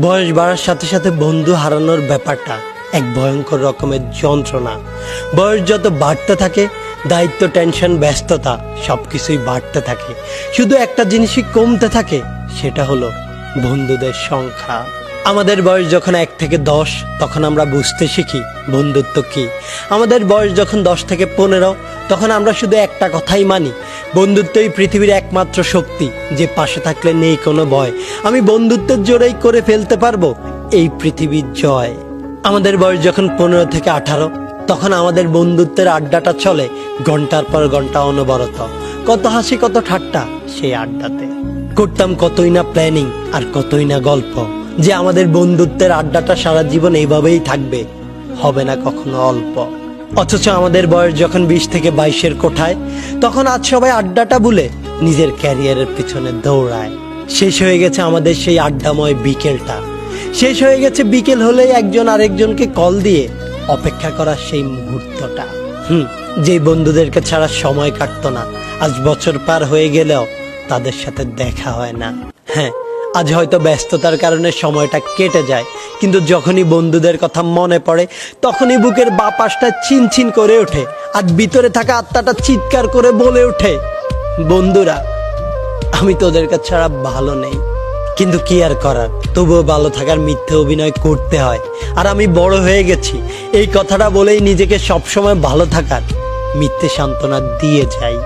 বয়স বাড়ার সাথে সাথে বন্ধু হারানোর ব্যাপারটা এক ভয়ঙ্কর রকমের যন্ত্রণা। বয়স যত বাড়তে থাকে, দায়িত্ব, টেনশন, ব্যস্ততা সব কিছুই বাড়তে থাকে। শুধু একটা জিনিসই কমতে থাকে, সেটা হলো বন্ধুদের সংখ্যা। আমাদের বয়স যখন এক থেকে দশ, তখন আমরা বুঝতে শিখি, বন্ধুত্ব কি? আমাদের বয়স যখন দশ থেকে পনেরো, তখন আমরা শুধু একটা কথাই মানি বন্ধুত্বই পৃথিবীর একমাত্র শক্তি, যে পাশে থাকলে নেই কোনো ভয়। আমি বন্ধুত্বের জোরেই করে ফেলতে পারব এই পৃথিবীর জয়। আমাদের বয়স যখন পনেরো থেকে আঠারো, তখন আমাদের বন্ধুত্বের আড্ডাটা চলে ঘণ্টার পর ঘণ্টা অনবরত। কত হাসি, কত ঠাট্টা সেই আড্ডাতে। করতাম কতই না প্ল্যানিং আর কতই না গল্প। যে আমাদের বন্ধুত্বের আড্ডাটা সারা জীবন এইভাবেই থাকবে, হবে না কখনো অল্প। অথচ আমাদের বয়স যখন বিশ থেকে বাইশের কোঠায়, তখন আজ সবাই আড্ডাটা ভুলে নিজের ক্যারিয়ারের পিছনে দৌড়ায়। শেষ হয়ে গেছে আমাদের সেই আড্ডাময় বিকেলটা। শেষ হয়ে গেছে বিকেল হলেই একজন আরেকজনকে কল দিয়ে অপেক্ষা করার সেই মুহূর্তটা। হুম, যে বন্ধুদেরকে ছাড়া সময় কাটতো না, আজ বছর পার হয়ে গেলেও তাদের সাথে দেখা হয় না। হ্যাঁ আজ হয়তো ব্যস্ততার কারণে সময়টা কেটে যায়, কিন্তু যখনই বন্ধুদের কথা মনে পড়ে, তখনই বুকের বাপাসটা চিনচিন করে ওঠে, আর ভিতরে থাকা আত্মাটা চিৎকার করে বলে ওঠে, বন্ধুরা, আমি তোদের কাছে ছাড়া ভালো নেই, কিন্তু কি আর করার? তবুও ভালো থাকার মিথ্যে অভিনয় করতে হয়, আর আমি বড় হয়ে গেছি। এই কথাটা বলেই নিজেকে সবসময় ভালো থাকার মিথ্যে সান্ত্বনা দিয়ে যাই।